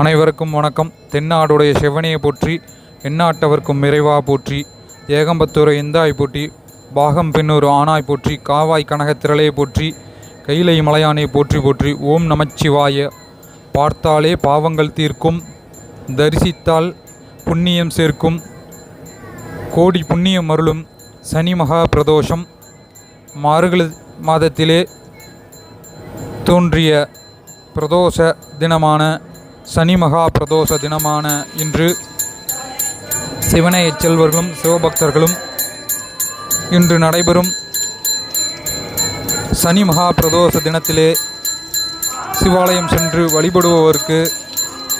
அனைவருக்கும் வணக்கம். தென்னாடுடைய செவனையை போற்றி எண்ணாட்டவர்க்கும் இறைவா போற்றி ஏகம்பத்தூரை எந்தாய் போற்றி பாகம் பெண்ணூர் ஆனாய் போற்றி காவாய் கனகத்திரளே போற்றி கைலை மலையானை போற்றி போற்றி ஓம் நமச்சிவாய. பார்த்தாலே பாவங்கள் தீர்க்கும் தரிசித்தால் புண்ணியம் சேர்க்கும் கோடி புண்ணியம் அருளும் சனி மகா பிரதோஷம். மார்கழி மாதத்திலே தோன்றிய பிரதோஷ தினமான சனி மகா பிரதோஷ தினமான இன்று சிவனை செல்வர்களும் சிவபக்தர்களும் இன்று நடைபெறும் சனி மகா பிரதோஷ தினத்திலே சிவாலயம் சென்று வழிபடுபவருக்கு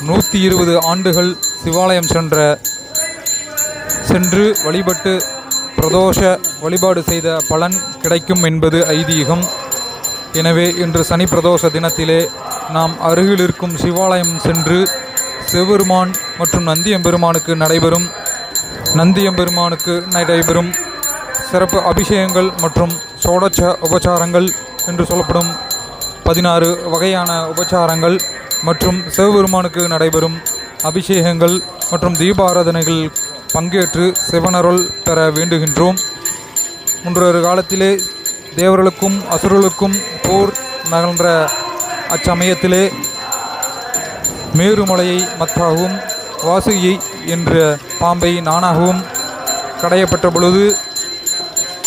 நூற்றி இருபது ஆண்டுகள் சிவாலயம் சென்ற சென்று வழிபட்டு பிரதோஷ வழிபாடு செய்த பலன் கிடைக்கும் என்பது ஐதீகம். எனவே இன்று சனி பிரதோஷ தினத்திலே நாம் அருகில் இருக்கும் சிவாலயம் சென்று சிவபெருமான் மற்றும் நந்தியம்பெருமானுக்கு நடைபெறும். நந்தியம்பெருமானுக்கு நடைபெறும் சிறப்பு அபிஷேகங்கள் மற்றும் சோடச்ச உபச்சாரங்கள் என்று சொல்லப்படும் பதினாறு வகையான உபச்சாரங்கள் மற்றும் சிவபெருமானுக்கு நடைபெறும் அபிஷேகங்கள் மற்றும் தீபாராதனைகள் பங்கேற்று சிவனருள் பெற வேண்டுகின்றோம். முன்றொரு காலத்திலே தேவர்களுக்கும் அசுரர்களுக்கும் போர் நகன்ற அச்சமயத்திலே மேருமலையை மத்தாகவும் வாசுகியை என்ற பாம்பை நானாகவும் கடையப்பட்ட பொழுது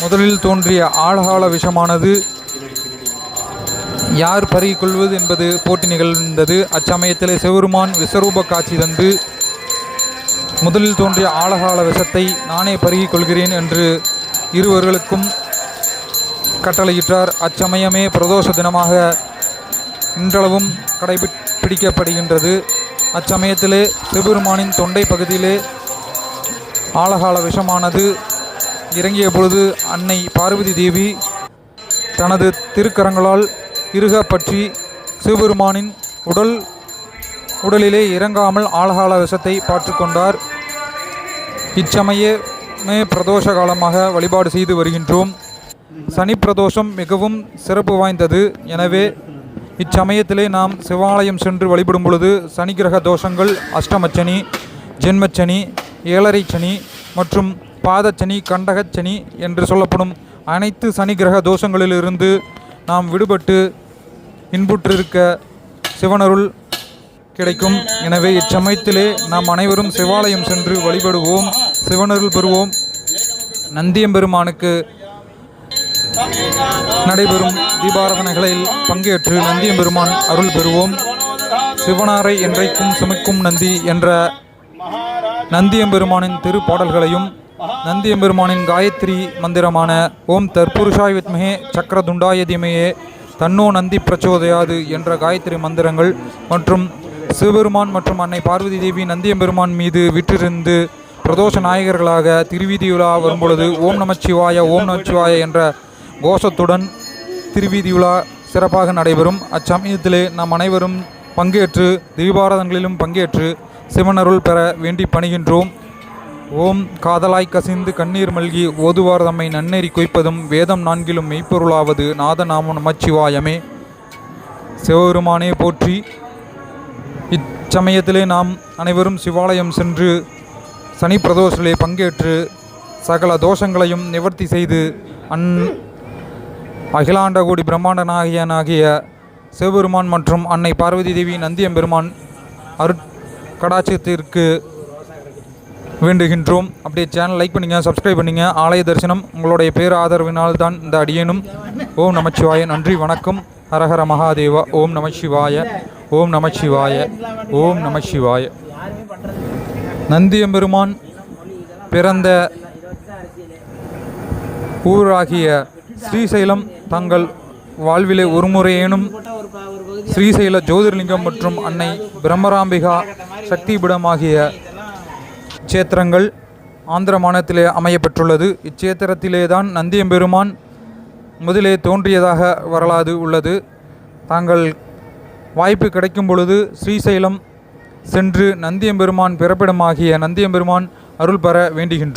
முதலில் தோன்றிய ஆழகால விஷமானது யார் பருகிக்கொள்வது என்பது போட்டி நிகழ்ந்தது. அச்சமயத்திலே சிவருமான் விஸ்வரூப காட்சி தந்து முதலில் தோன்றிய ஆழகால விஷத்தை நானே பருகிக் கொள்கிறேன் என்று இருவர்களுக்கும் கட்டளையிட்டார். அச்சமயமே பிரதோஷ தினமாக இன்றளவும் கடைபிடிக்கப்படுகின்றது அச்சமயத்திலே சிவபெருமானின் தொண்டை பகுதியிலே ஆழகால விஷமானது. இறங்கிய பொழுது அன்னை பார்வதி தேவி தனது திருக்கரங்களால் இருக பற்றி சிவபெருமானின் உடல் உடலிலே இறங்காமல் ஆழகால விஷத்தை பாற்றுக்கொண்டார் இச்சமயமே பிரதோஷ காலமாக வழிபாடு செய்து வருகின்றோம். சனி பிரதோஷம் மிகவும் சிறப்பு வாய்ந்தது. எனவே இச்சமயத்திலே நாம் சிவாலயம் சென்று வழிபடும் பொழுது சனி கிரக தோஷங்கள் அஷ்டமச்சனி ஜென்மச்சனி ஏழரை சனி மற்றும் பாதச்சனி கண்டகச்சனி என்று சொல்லப்படும் அனைத்து சனி கிரக தோஷங்களிலிருந்து நாம் விடுபட்டு இன்புற்றிருக்க சிவனருள் கிடைக்கும். எனவே இச்சமயத்திலே நாம் அனைவரும் சிவாலயம் சென்று வழிபடுவோம் சிவனருள் பெறுவோம். நந்தியம்பெருமானுக்கு நடைபெறும் தீபாராதனைகளில் பங்கேற்று நந்தியம்பெருமான் அருள் பெறுவோம். சிவனாரை என்றைக்கும் சுமிக்கும் நந்தி என்ற நந்தியம்பெருமானின் திருப்பாடல்களையும் நந்தியம்பெருமானின் காயத்ரி மந்திரமான ஓம் தற்புருஷாய் வித்மகே சக்கரதுண்டாய திமையே தன்னோ நந்தி பிரச்சோதயாது என்ற காயத்ரி மந்திரங்கள் மற்றும் சிவபெருமான் மற்றும் அன்னை பார்வதி தேவி நந்தியம்பெருமான் மீது விற்றிருந்து பிரதோஷ நாயகர்களாக திருவீதியுலா வரும்பொழுது ஓம் நமச்சிவாய ஓம் நமச்சிவாய என்ற கோஷத்துடன் திருவீதி உலா சிறப்பாக நடைபெறும். அச்சமயத்திலே நாம் அனைவரும் பங்கேற்று தீபாரதங்களிலும் பங்கேற்று சிவனருள் பெற வேண்டி பணிகின்றோம். ஓம் காதலாய் கசிந்து கண்ணீர் மல்கி ஓதுவார் தம்மை நன்னெறி வேதம் நான்கிலும் மெய்ப்பொருளாவது நாதநாம நமச்சிவாயமே. சிவபெருமானே போற்றி. இச்சமயத்திலே நாம் அனைவரும் சிவாலயம் சென்று சனி பிரதோஷிலே பங்கேற்று சகல தோஷங்களையும் நிவர்த்தி செய்து அன் அகிலாண்டகோடி பிரம்மாண்ட நாயகனாகிய சிவபெருமான் மற்றும் அன்னை பார்வதி தேவி நந்தியம்பெருமான் அருட்கடாட்சத்திற்கு வேண்டுகின்றோம். அப்படியே சேனல் லைக் பண்ணுங்கள் சப்ஸ்கிரைப் பண்ணுங்க. ஆலய தரிசனம் உங்களுடைய பேர் ஆதரவினால் தான் இந்த அடியேனும். ஓம் நமச்சிவாய. நன்றி வணக்கம். ஹரஹர மகாதேவா. ஓம் நமச்சிவாய. ஓம் நமச்சிவாய. ஓம் நமச்சிவாய. நந்தியம்பெருமான் பிறந்த ஊராகிய ஸ்ரீசைலம் தங்கள் வாழ்விலே ஒருமுறையேனும் ஸ்ரீசைல ஜோதிர்லிங்கம் மற்றும் அன்னை பிரம்மராம்பிகா சக்திபீடமாகிய சேத்திரங்கள் ஆந்திர மாநிலத்திலே அமையப்பெற்றுள்ளது. இச்சேத்திரத்திலே தான் நந்தியம்பெருமான் முதலே தோன்றியதாக வரலாறு உள்ளது. தாங்கள் வாய்ப்பு கிடைக்கும் பொழுது ஸ்ரீசைலம் சென்று நந்தியம்பெருமான் பிறப்பிடமாகிய நந்தியம்பெருமான் அருள் பெற வேண்டுகின்றோம்.